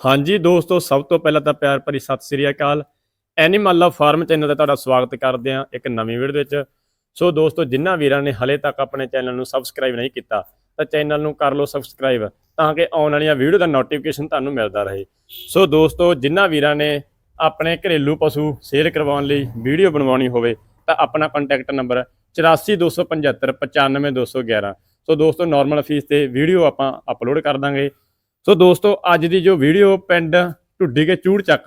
ਹਾਂਜੀ ਦੋਸਤੋ, ਸਭ ਤੋਂ ਪਹਿਲਾਂ ਤਾਂ ਪਿਆਰ ਭਰੀ ਸਤਿ ਸ੍ਰੀ ਅਕਾਲ। ਐਨੀਮਲ ਲਵ ਫਾਰਮ ਚੈਨਲ ਤੇ ਤੁਹਾਡਾ ਸਵਾਗਤ ਕਰਦੇ ਹਾਂ ਇੱਕ ਨਵੀਂ ਵੀਡੀਓ ਵਿੱਚ। ਸੋ ਦੋਸਤੋ ਜਿਨ੍ਹਾਂ ਵੀਰਾਂ ਨੇ ਹਲੇ ਤੱਕ ਆਪਣੇ ਚੈਨਲ ਨੂੰ ਸਬਸਕ੍ਰਾਈਬ ਨਹੀਂ ਕੀਤਾ, ਤਾਂ ਚੈਨਲ ਨੂੰ ਕਰ ਲਓ ਸਬਸਕ੍ਰਾਈਬ ਤਾਂ ਕਿ ਆਉਣ ਵਾਲੀਆਂ ਵੀਡੀਓ ਦਾ ਨੋਟੀਫਿਕੇਸ਼ਨ ਤੁਹਾਨੂੰ ਮਿਲਦਾ ਰਹੇ। ਸੋ ਦੋਸਤੋ ਜਿਨ੍ਹਾਂ ਵੀਰਾਂ ਨੇ ਆਪਣੇ ਘਰੇਲੂ ਪਸ਼ੂ ਸੇਲ ਕਰਵਾਉਣ ਲਈ ਵੀਡੀਓ ਬਣਵਾਉਣੀ ਹੋਵੇ, ਤਾਂ ਆਪਣਾ ਕੰਟੈਕਟ ਨੰਬਰ 84275 95211 ਸੋ ਦੋਸਤੋ ਨਾਰਮਲ ਫੀਸ ਤੇ ਵੀਡੀਓ ਆਪਾਂ ਅਪਲੋਡ ਕਰ ਦਾਂਗੇ। ਸੋ ਦੋਸਤੋ, ਅੱਜ ਦੀ ਜੋ ਵੀਡੀਓ ਪਿੰਡ ਢੁੱਡੀ ਕੇ ਚੂੜ ਚੱਕ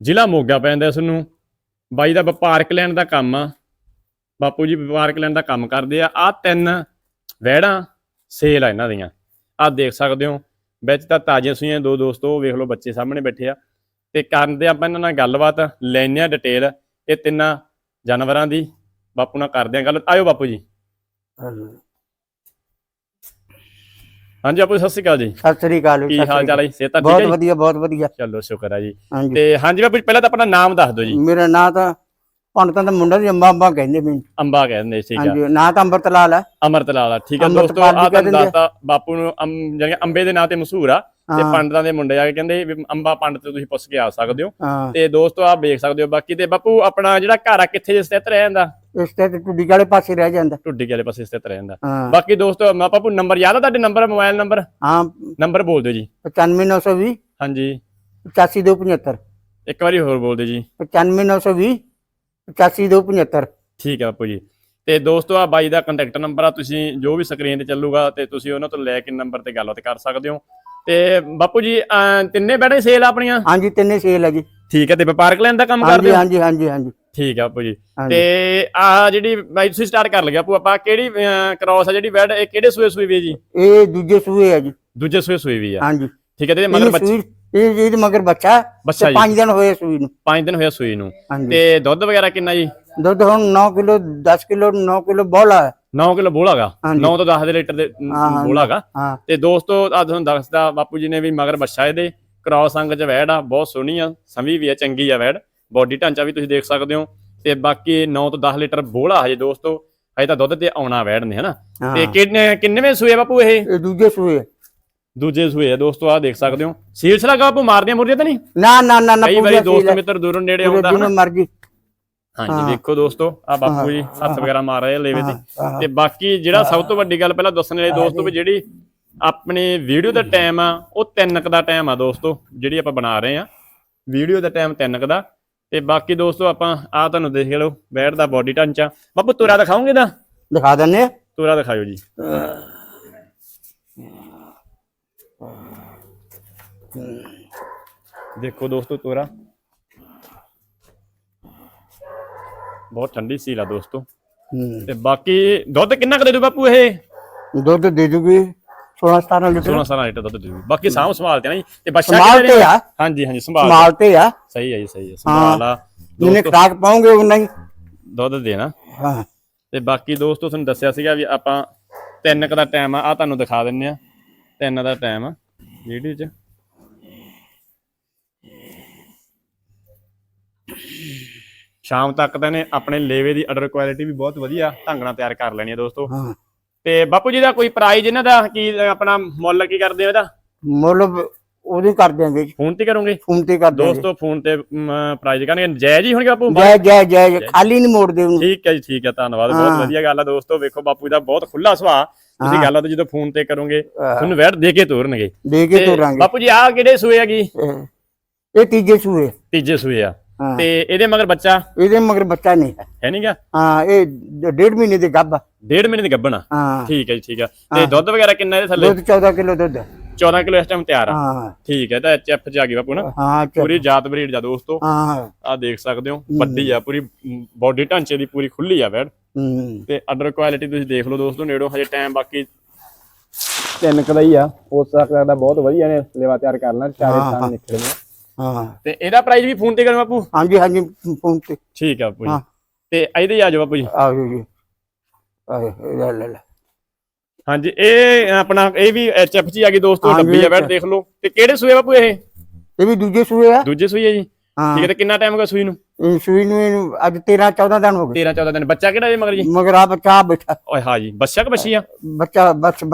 ਜ਼ਿਲ੍ਹਾ ਮੋਗਾ ਪੈਂਦਾ ਇਸ ਨੂੰ। ਬਾਈ ਦਾ ਵਪਾਰਕ ਲੈਣ ਦਾ ਕੰਮ ਆ, ਬਾਪੂ ਜੀ ਵਪਾਰਕ ਲੈਣ ਦਾ ਕੰਮ ਕਰਦੇ ਆ। ਆ ਤਿੰਨ ਵਹਿੜਾਂ ਸੇਲ ਆ ਇਹਨਾਂ ਦੀਆਂ। ਆ ਦੇਖ ਸਕਦੇ ਹੋ, ਵਿੱਚ ਤਾਂ ਤਾਜ਼ੀਆਂ ਸੂਈਆਂ ਦੋ ਦੋਸਤੋ ਵੇਖ ਲਓ ਬੱਚੇ ਸਾਹਮਣੇ ਬੈਠੇ ਆ। ਤੇ ਕਰਦੇ ਆਪਾਂ ਇਹਨਾਂ ਨਾਲ ਗੱਲਬਾਤ ਲੈਣੇ ਆ ਡਿਟੇਲ, ਇਹ ਤਿੰਨਾਂ ਜਾਨਵਰਾਂ ਦੀ। ਬਾਪੂ ਨਾਲ ਕਰਦੇ ਆ ਗੱਲ। ਆਇਓ ਬਾਪੂ ਜੀ। ਹਾਂਜੀ। ਬਾਪੂ ਜੀ, ਸਤਿ ਸ਼੍ਰੀ ਅਕਾਲ ਜੀ। ਸਤਿ ਸ੍ਰੀ ਅਕਾਲ ਕੀ ਹਾਲ ਚਾਲ ਹੈ। ਜੀ? ਸਿਹਤ ਤਾਂ ਠੀਕ ਬਹੁਤ ਹੈ ਜੀ? ਵਧੀਆ ਬਹੁਤ ਵਧੀਆ। ਚਲੋ ਸ਼ੁਕਰ ਹੈ ਜੀ। ਹਾਂਜੀ। ਤੇ ਹਾਂਜੀ ਬਾਪੂ ਜੀ, ਪਹਿਲਾਂ ਤਾਂ ਆਪਣਾ ਨਾਮ ਦੱਸ ਦਿਓ ਜੀ। ਮੇਰਾ ਨਾਂ ਤਾਂ ਪੰਡਤਾਂ ਦਾ ਮੁੰਡਾ ਜੀ ਅੰਬਾ ਅੰਬਾ ਕਹਿੰਦੇ ਮੈਨੂੰ ਅੰਬਾ ਕਹਿੰਦੇ ਠੀਕ ਆ। ਹਾਂਜੀ ਨਾਂ ਤਾਂ ਅੰਮ੍ਰਿਤ ਲਾਲ ਹੈ। ਅਮਰਤ ਲਾਲਾ ਠੀਕ ਆ। ਅੰਮ੍ਰਿਤਪਾਲ ਦੋਸਤੋ ਜੀ ਆ ਕਹਿ ਤੁਹਾਨੂੰ ਦਿੰਦੇ ਆ। ਦੱਸਤਾ ਬਾਪੂ ਨੂੰ ਜਾਣੀ ਕਿ ਅੰਬੇ ਦੇ ਨਾਂ ਤੇ ਮਸ਼ਹੂਰ ਆ। ਤੇ ਹਾਂ, ਪੰਡਤਾਂ ਦੇ ਮੁੰਡੇ ਆ ਕੇ ਕਹਿੰਦੇ ਵੀ ਅੰਬਾ ਪੰਡਤ ਤੋਂ ਤੁਸੀਂ ਪੁੱਛ ਕੇ ਆ ਸਕਦੇ ਹੋ। ਹਾਂ। ਤੇ ਦੋਸਤੋ ਆ ਵੇਖ ਸਕਦੇ ਹੋ। ਬਾਕੀ ਤੇ ਬਾਪੂ ਆਪਣਾ ਜਿਹੜਾ ਘਰ ਆ ਕਿੱਥੇ ਜੇ ਸਥਿਤ ਰਹਿ ਜਾਂਦਾ ਇਸ ਤੇ ਟੁੱਡੀ ਵਾਲੇ ਪਾਸੇ ਰਹਿ ਜਾਂਦਾ। ਢੁੱਡੀ ਵਾਲੇ ਪਾਸੇ ਸਥਿਤ ਰਹਿ ਜਾਂਦਾ। ਹਾਂ। ਬਾਕੀ ਦੋਸਤੋ ਮੈਂ ਬਾਪੂ ਨੰਬਰ ਯਾਦ ਆ ਤੁਹਾਡੇ ਨੰਬਰ ਮੋਬਾਈਲ ਨੰਬਰ? ਹਾਂ। ਨੰਬਰ ਬੋਲ ਦਿਓ ਜੀ। 95920 ਹਾਂਜੀ। 85275 ਇੱਕ ਵਾਰੀ ਹੋਰ ਬੋਲ ਦਿਓ ਜੀ। 95920 85275 ਠੀਕ ਹੈ ਬਾਪੂ ਜੀ। ਤੇ ਦੋਸਤੋ ਆ ਬਾਈ ਦਾ ਕੰਟੈਕਟ ਨੰਬਰ ਆ ਤੁਸੀਂ ਜੋ ਵੀ ਸਕਰੀਨ ਤੇ ਚੱਲੂਗਾ ਤੇ ਤੁਸੀਂ ਉਹਨਾਂ ਤੋਂ ਲੈ ਕੇ ਨੰਬਰ ਤੇ ਗੱਲਬਾਤ ਕਰ ਸਕਦੇ ਹੋ। ਤੇ ਬਾਪੂ ਜੀ ਅਹ, ਤਿੰਨੇ ਬੈਠੇ ਸੇਲ ਆਪਣੀਆਂ? ਹਾਂਜੀ ਤਿੰਨੇ ਸੇਲ ਹੈ ਜੀ। ਠੀਕ ਹੈ ਤੇ ਵਪਾਰਕ ਲੈਣ ਦਾ ਕੰਮ ਹਾਂਜੀ ਕਰਦੇ ਹੋ? ਹਾਂਜੀ ਹਾਂਜੀ ਹਾਂਜੀ। ਠੀਕ ਆ ਬਾਪੂ ਜੀ। ਹਾਂਜੀ। ਤੇ ਆ ਜਿਹੜੀ ਬਾਈ ਤੁਸੀਂ ਸਟਾਰਟ ਕਰ ਲਿਆ ਆਪੂ ਆਪਾਂ ਕਿਹੜੀ ਕ੍ਰੋਸ ਆ ਜਿਹੜੀ ਬੈਡ ਇਹ ਕਿਹੜੇ ਸੂਏ ਸੂਈ ਵੀ ਹੈ ਜੀ? ਇਹ ਦੂਜੇ ਸੂਏ ਹੈ ਜੀ। ਦੂਜੇ ਸੂਏ ਸੂਈ ਵੀ ਆ। ਹਾਂਜੀ। ਠੀਕ ਹੈ ਤੇ ਇਹਦੇ ਮਗਰ ਇਹਨੂੰ ਬੱਚਾ ਸੂਈ ਇਹ ਇਹਦੇ ਮਗਰ ਬੱਚਾ ਹੈ, ਬੱਚਾ ਤੇ ਜੀ। 5 ਦਿਨ ਹੋਏ ਸੂਈ ਨੂੰ। 5 ਦਿਨ ਹੋਇਆ ਸੂਈ ਨੂੰ। ਹਾਂਜੀ। ਤੇ ਦੁੱਧ ਵਗੈਰਾ ਕਿੰਨਾ ਜੀ? ਦੁੱਧ ਹੁਣ 9 ਕਿਲੋ 10 ਕਿਲੋ 9 ਕਿਲੋ ਬੋਲਾ ਹੈ। 9 ਕਿਲੋ ਬੋਲਾਗਾ ਹਾਂਜੀ। 9 ਤੋਂ 10 ਦੇ ਲੀਟਰ ਦੇ ਹਾਂ, ਹਾਂ। ਬੋਲਾਗਾ ਹਾਂ। ਤੇ ਦੋਸਤੋ ਆ ਤੁਹਾਨੂੰ ਦੱਸਦਾ ਬਾਪੂ ਜੀ ਨੇ ਵੀ ਮਗਰ ਬੱਚਾ ਇਹਦੇ। ਕ੍ਰਾਸ ਅੰਗ ਚ ਵੈੜ ਆ ਬਹੁਤ ਸੋਹਣੀ ਆ ਸੰਭੀ ਵੀ ਆ ਚੰਗੀ ਆ ਵੈੜ। ਬਾਡੀ ਢਾਂਚਾ ਵੀ ਤੁਸੀਂ ਦੇਖ ਸਕਦੇ ਹੋ। ਤੇ ਬਾਕੀ 9 ਤੋਂ 10 ਲੀਟਰ ਬੋਲਾ ਹਜੇ ਦੋਸਤੋ ਹਜੇ ਤਾਂ ਦੁੱਧ ਤੇ ਆਉਣਾ ਵੈੜ ਨੇ ਹਨਾ। ਤੇ ਕਿੰਨੇ ਕਿੰਨੇਵੇਂ ਸੂਏ ਬਾਪੂ ਇਹ? ਇਹ ਦੂਜੇ ਸੂਏ। ਦੂਜੇ ਸੂਏ ਆ ਦੋਸਤੋ ਆ ਦੇਖ ਸਕਦੇ ਹੋ। ਸੀਲਸ ਲਗਾ ਬਾਪੂ ਮਾਰਦੀਆਂ ਮੁਰਦੀਆਂ ਤਾਂ ਨਹੀਂ? ਨਾ ਨਾ ਨਾ ਨਾ ਕਈ ਵਾਰੀ ਦੋਸਤ। ਮਿੱਤਰ ਦੂਰੋਂ ਨੇੜੇ ਆਉਂਦਾ ਹਨਾ? ਮਰਜ਼ੀ। ਹਾਂਜੀ ਹਾਂ। ਦੇਖੋ ਦੋਸਤੋ ਆ ਬਾਪੂ ਜੀ ਹੱਥ ਵਗੈਰਾ ਮਾਰ ਰਹੇ ਲੇਵੇ ਤੇ ਬਾਕੀ ਜਿਹੜਾ ਸਭ ਤੋਂ ਵੱਡੀ ਗੱਲ ਪਹਿਲਾਂ ਦੱਸਣ ਵਾਲੀ ਦੋਸਤੋ ਵੀ ਜਿਹੜੀ ਆਪਣੀ ਵੀਡੀਓ ਦਾ ਟਾਈਮ ਆ ਉਹ 3 ਦਾ ਟਾਈਮ ਆ ਦੋਸਤੋ ਜਿਹੜੀ ਆਪਾਂ ਬਣਾ ਰਹੇ ਆ। ਵੀਡੀਓ ਦਾ ਟਾਈਮ 3 ਦਾ ਤੇ ਬਾਕੀ ਦੋਸਤੋ ਆਪਾਂ ਆ ਤੁਹਾਨੂੰ ਦੇਖ ਲਓ ਬੈਠ ਦਾ ਬਾਡੀ ਢਾਂਚਾ ਬਾਪੂ ਤੁਰਾ ਦਿਖਾਓਗੇ ਦਾ ਦਿਖਾ ਦਿੰਨੇ। ਤੁਰਾ ਦਿਖਾਇਓ ਜੀ। ਦੇਖੋ ਦੋਸਤੋ ਤੁਰਾ। ਬਹੁਤ ਠੰਡੀ ਸੀਲ ਆ ਦੋਸਤੋ। ਤੇ ਬਾਕੀ ਦੁੱਧ ਕਿੰਨਾ ਕੁ ਦੇ ਦੂ ਬਾਪੂ ਇਹ? ਦੁੱਧ ਦੇ ਦੂਗੀ। 16 17 ਲੀਟਰ 16 17 ਲੀਟਰ ਦੁੱਧ ਦੇ ਬਾਕੀ ਸਾਂਭ ਸੰਭਾਲ ਤੇ ਨਾ ਜੀ। ਤੇ ਬੱਚਾ ਸੰਭਾਲ ਤੇ? ਆ। ਹਾਂਜੀ ਹਾਂਜੀ ਸੰਭਾਲ ਸੰਭਾਲ ਤੇ ਆ। ਸਹੀ ਹੈ ਜੀ ਸਹੀ ਹੈ। ਸੰਭਾਲ ਆ। ਦੋਸਤੋ ਖਰਾਕ ਪਾਉਂਗੇ ਉਹ ਨਹੀਂ ਦੁੱਧ ਦੇਣਾ। ਹਾਂ। ਤੇ ਬਾਕੀ ਦੋਸਤੋ ਤੁਹਾਨੂੰ ਦੱਸਿਆ ਸੀਗਾ ਵੀ ਆਪਾਂ ਤਿੰਨ ਕ ਦਾ ਟਾਈਮ ਆ। ਆ ਤੁਹਾਨੂੰ ਦਿਖਾ ਦਿੰਨੇ ਆ। ਤਿੰਨ ਦਾ ਟਾਈਮ ਆ। ਵੀਡੀਓ 'ਚ। ਸ਼ਾਮ ਤੱਕ ਤਾਂ ਨੇ ਆਪਣੇ ਲੇਵੇ ਦੀ ਆਰਡਰ ਕੁਆਲਿਟੀ ਵੀ ਬਹੁਤ ਵਧੀਆ ਢੰਗ ਨਾਲ ਤਿਆਰ ਕਰ ਲੈਣੀ ਆ ਦੋਸਤੋ। ਹਾਂ। ਤੇ ਬਾਪੂ ਜੀ ਦਾ ਕੋਈ ਪ੍ਰਾਈਜ਼ ਇਹਨਾਂ ਦਾ ਕੀ ਆਪਣਾ ਮੁੱਲ ਕੀ ਕਰਦੇ ਹੋ ਇਹਦਾ? ਮੁੱਲ ਉਹਦੀ ਕਰ ਦਿਆਂਗੇ। ਜੀ, ਫੋਨ ਤੇ ਕਰੋਗੇ? ਫੋਨ ਤੇ ਕਰ ਦਿਆਂਗੇ। ਦੋਸਤੋ ਫੋਨ ਤੇ ਪ੍ਰਾਈਜ਼ ਕਰਨਗੇ। ਜਾਇਜ਼ ਹੀ ਹੋਣਗੇ ਬਾਪੂ? ਜੈ ਜੈ ਜੈ ਜੈ, ਖਾਲੀ ਨਹੀਂ ਮੋੜਦੇ ਉਹਨੂੰ। ਠੀਕ ਹੈ ਜੀ ਠੀਕ ਹੈ। ਧੰਨਵਾਦ ਬਹੁਤ। ਵਧੀਆ ਗੱਲ ਆ ਦੋਸਤੋ। ਵੇਖੋ ਬਾਪੂ ਦਾ ਬਹੁਤ ਖੁੱਲਾ ਸੁਭਾਅ। ਤੁਸੀਂ। ਗੱਲ ਆ ਤਾਂ ਜਦੋਂ ਫੋਨ ਤੇ ਕਰੋਗੇ ਤੁਹਾਨੂੰ ਵੈਟ ਦੇ ਕੇ ਤੋਰਨਗੇ। ਦੇ ਕੇ ਤੋਰਾਂਗੇ। ਬਾਪੂ ਜੀ ਆ ਕਿਹੜੇ ਸੂਏ ਹੈਗੀ ਇਹ ਤੀਜੇ ਸੂਏ। ਤੀਜੇ ਸੂਏ ਆ। ਹਾਂ। ਤੇ ਇਹਦੇ ਮਗਰ ਬੱਚਾ? ਇਹਦੇ ਮਗਰ ਬੱਚਾ ਨਹੀਂ ਹੈ। ਹੈ ਨਹੀਂਗਾ ਹਾਂ ਇਹ ਡ- ਡੇਢ ਮਹੀਨੇ ਦੇ ਗੱਭ ਆ। ਡੇਢ ਮਹੀਨੇ ਦੀ ਗੱਭਣ ਆ? ਹਾਂ। ਠੀਕ ਹੈ ਜੀ ਠੀਕ ਆ ਤੇ। ਦੁੱਧ ਵਗੈਰਾ ਕਿੰਨਾ ਇਹਦੇ ਥੱਲੇ? ਦੁੱਧ 14 ਕਿਲੋ ਦੁੱਧ 14 ਕਿਲੋ ਇਸ ਟਾਈਮ ਤਿਆਰ ਆ। ਹਾਂ। ਠੀਕ ਹੈ ਤਾਂ ਐਚਐਫ ਚ ਆ ਗਈ ਬਾਪੂ ਨਾ। ਹਾਂ। ਪੂਰੀ ਜਾਤ ਬਰੀਡ ਜਾ ਦੋਸਤੋ। ਹਾਂ ਆ ਦੇਖ ਸਕਦੇ ਹੋ ਵੱਡੀ ਆ ਪੂਰੀ ਬਾਡੀ ਢਾਂਚੇ ਦੀ ਪੂਰੀ ਖੁੱਲੀ ਆ ਵੈਟ ਹੂੰ। ਤੇ ਅੰਡਰ ਕੁਆਲਿਟੀ ਤੁਸੀਂ ਦੇਖ ਲਓ ਦੋਸਤੋ ਨੇੜੋਂ ਹਜੇ ਟਾਈਮ ਬਾਕੀ ਤਿੰਨ ਕੁ ਦਾ ਹੀ ਆ ਹੋ ਸਕਦਾ ਬਹੁਤ ਵਧੀਆ ਨੇ ਲੇਵਾ ਤਿਆਰ ਕਰਨਾ ਚਾਰੇ ਹਾਂ, ਥਾਂ। ਨਿਕਲਣੇ ਹਾਂ। ਤੇ ਇਹਦਾ ਪ੍ਰਾਈਸ ਵੀ ਫੋਨ ਤੇ ਕਰਾਂ ਬਾਪੂ? ਹਾਂਜੀ ਹਾਂਜੀ ਫੋਨ ਤੇ। ਠੀਕ ਆ ਬਾਪੂ ਜੀ। ਹਾਂ। ਤੇ ਇਹਦੇ ਹੀ ਆ ਜਾਓ ਬਾਪੂ ਜੀ। ਆਓ ਜੀ। ਆਏ ਲੈ ਲੈ ਲੈ। ਹਾਂਜੀ ਇਹ ਆਪਣਾ ਇਹ ਵੀ ਐਚਐਫ ਜੀ ਆ ਗਈ ਦੋਸਤੋ ਹਾਂਜੀ, ਡੱਬੀ ਆ ਬੈਠ ਦੇਖ ਲਓ। ਤੇ ਕਿਹੜੇ ਸੂਏ ਬਾਪੂ ਇਹ? ਇਹ ਵੀ ਦੂਜੇ ਸੂਏ ਆ। ਦੂਜੇ ਸੂਈ ਹੈ ਜੀ। ਹਾਂ। ਠੀਕ ਹੈ ਤੇ ਕਿੰਨਾ ਟਾਈਮ ਹੋ ਗਿਆ ਸੂਈ ਨੂੰ? ਇਹ ਸੂਈ ਨੂੰ ਇਹਨੂੰ ਅੱਜ 13 14 ਦਿਨ ਹੋ ਗਏ। 13 14 ਦਿਨ। ਬੱਚਾ ਕਿਹੜਾ ਇਹ ਮਗਰ ਜੀ? ਮਗਰ ਆ ਬੱਚਾ ਬੈਠਾ ਓਏ ਹਾਂ ਜੀ ਬੱਚਾ ਕਿ ਬੱਚੀ ਆ? ਬੱਚਾ ਬੱਚਾ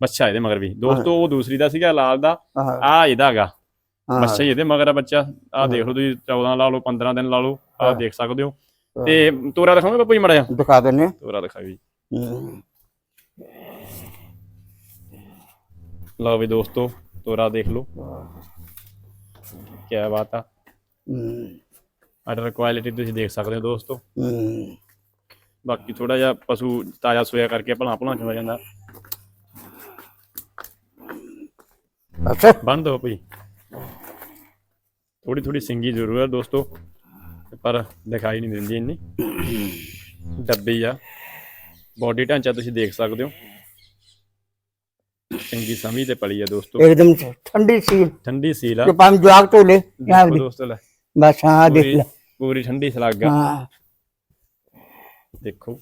ਬੱਚਾ। ਇਹਦੇ ਮਗਰ ਵੀ। ਦੋਸਤੋ ਉਹ ਦੂਸਰੀ ਦਾ ਸੀਗਾ ਲਾਲ ਦਾ। ਹਾਂ। ਆ ਇਹਦਾ ਹੈਗਾ। ਹਾਂ ਬੱਚਾ ਹੀ ਇਹਦੇ ਮਗਰ ਆ ਬੱਚਾ। ਆਹ ਦੇਖ ਲਓ ਤੁਸੀਂ 14 ਲਾ ਲਓ 15 ਦਿਨ ਲਾ ਲਓ ਆਹ ਦੇਖ ਸਕਦੇ ਹੋ। ਤੇ ਤੋਰਾ ਦਿਖਾਓਗੇ ਬਾਪੂ ਜੀ ਮੜਾ ਜਾ ਦਿਖਾ ਦਿੰਨੇ ਤੋਰਾ ਦਿਖਾਓ ਜੀ। ਹੂੰ। ਲਓ ਵੀ ਦੋਸਤੋ ਤੋਰਾ ਦੇਖ ਲਓ। ਕੀ ਬਾਤ ਆ। ਹੂੰ। ਆਰਡਰ ਕੁਆਲਿਟੀ ਤੁਸੀਂ ਦੇਖ ਸਕਦੇ ਹੋ ਦੋਸਤੋ। ਹੂੰ। ਬਾਕੀ ਥੋੜਾ ਜਿਹਾ ਪਸ਼ੂ ਤਾਜ਼ਾ ਸੋਇਆ ਕਰਕੇ ਭਲਾ ਭਲਾ ਚ ਹੋ ਜਾਂਦਾ। ਅੱਛਾ। ਬੰਦ ਦੋ ਭਈ ਥੋੜੀ ਥੋੜੀ ਸਿੰਗੀ ਜ਼ਰੂਰ ਹੈ ਦੋਸਤੋ ਪਰ ਦਿਖਾਈ ਨਹੀਂ ਦਿੰਦੀ ਇੰਨੀ ਡੱਬੀ ਆ ਬਾਡੀ ਢਾਂਚਾ ਤੁਸੀਂ ਦੇਖ ਸਕਦੇ ਹੋ ਚੰਗੀ ਸਮੀ ਤੇ ਪਲੀ ਆ ਦੋਸਤੋ एकदम ठंडी सी ਠੰਡੀ ਸੀਲ ਆ जो पानी जुआग तो ले यहाँ ਦੇਖੋ भी। ਦੋਸਤੋ ਲੈ बस हाँ देख ਪੂਰੀ ले ਪੂਰੀ ਠੰਡੀ ਸਲੱਗ ਆ हाँ ਦੇਖੋ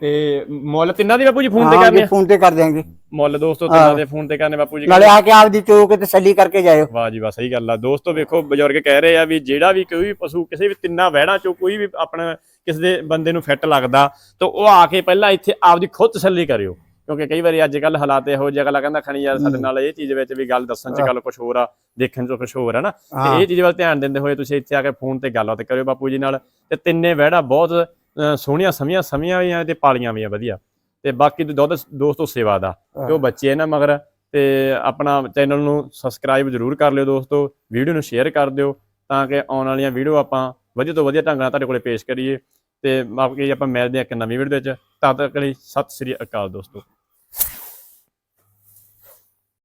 ਤੇ ਮੁੱਲ ਤਿੰਨਾਂ ਦੀ ਬਾਪੂ ਜੀ ਫੋਨ ਤੇ ਹਾਂ ਆ? ਫੋਨ ਤੇ ਕਰ ਦਿਆਂਗੇ। ਮੁੱਲ ਦੋਸਤੋ ਤਿੰਨਾਂ ਦੇ ਫੋਨ ਤੇ ਕਰਨੇ ਬਾਪੂ ਜੀ ਨਾਲੇ ਆ ਕੇ ਆਪਦੀ ਚੋਕ ਤੇ ਸੱਲੀ ਕਰਕੇ ਜਾਇਓ। ਵਾਹ ਜੀ ਵਾਹ ਸਹੀ ਗੱਲ ਆ। ਦੋਸਤੋ ਵੇਖੋ ਬਜ਼ੁਰਗ ਕਹਿ ਰਹੇ ਆ ਵੀ ਜਿਹੜਾ ਵੀ ਕੋਈ ਵੀ ਪਸ਼ੂ ਕਿਸੇ ਵੀ ਤਿੰਨਾਂ ਵਹਿੜਾਂ ਚੋਂ ਕੋਈ ਵੀ ਆਪਣਾ ਕਿਸੇ ਦੇ ਬੰਦੇ ਨੂੰ ਫਿੱਟ ਲੱਗਦਾ ਤਾਂ ਉਹ ਆ ਕੇ ਪਹਿਲਾਂ ਇੱਥੇ ਆਪਦੀ ਖੁਦ ਤਸੱਲੀ ਕਰਿਓ। ਕਿਉਂਕਿ ਕਈ ਵਾਰੀ ਅੱਜ ਕੱਲ ਹਾਲਾਤ ਇਹੋ ਜਿਹਾ ਅਗਲਾ ਕਹਿੰਦਾ ਖਣੀ ਯਾਰ ਸਾਡੇ ਨਾਲ ਇਹ ਚੀਜ਼ ਵਿੱਚ ਵੀ ਗੱਲ ਦੱਸਣ ਚ ਗੱਲ ਕੁਝ ਹੋਰ ਆ ਦੇਖਣ ਚ ਕੁਝ ਹੋਰ ਆ ਨਾ। ਤੇ ਇਹ ਚੀਜ਼ ਵੱਲ ਧਿਆਨ ਦਿੰਦੇ ਹੋਏ ਤੁਸੀਂ ਇੱਥੇ ਆ ਕੇ ਫੋਨ ਤੇ ਗੱਲਬਾਤ ਕਰਿਓ ਬਾਪੂ ਜੀ ਨਾਲ। ਤੇ ਤਿੰਨੇ ਵਹਿੜਾ ਬਹੁਤ ਸੋਹਣੀਆਂ ਸਮੀਆਂ ਸਮੀਆਂ ਵੀ ਆ ਤੇ ਪਾਲੀਆਂ ਵੀ ਆ ਵਧੀਆ। ਤੇ ਬਾਕੀ ਦੁੱਧ ਦੋਸਤੋ ਸੇਵਾ ਦਾ ਤੇ ਉਹ ਬੱਚੇ ਇਹਨਾਂ ਮਗਰ ਤੇ ਆਪਣਾ ਚੈਨਲ ਨੂੰ ਸਬਸਕ੍ਰਾਈਬ ਜ਼ਰੂਰ ਕਰ ਲਿਓ ਦੋਸਤੋ ਵੀਡੀਓ ਨੂੰ ਸ਼ੇਅਰ ਕਰ ਦਿਓ ਤਾਂ ਕਿ ਆਉਣ ਵਾਲੀਆਂ ਵੀਡੀਓ ਆਪਾਂ ਵਧੀਆ ਤੋਂ ਵਧੀਆ ਢੰਗ ਨਾਲ ਤੁਹਾਡੇ ਕੋਲੇ ਪੇਸ਼ ਕਰੀਏ। ਤੇ ਬਾਕੀ ਆਪਾਂ ਮਿਲਦੇ ਹਾਂ ਇੱਕ ਨਵੀਂ ਵੀਡੀਓ ਵਿੱਚ ਤਦ ਤੱਕ ਲਈ ਸਤਿ ਸ੍ਰੀ ਅਕਾਲ ਦੋਸਤੋ।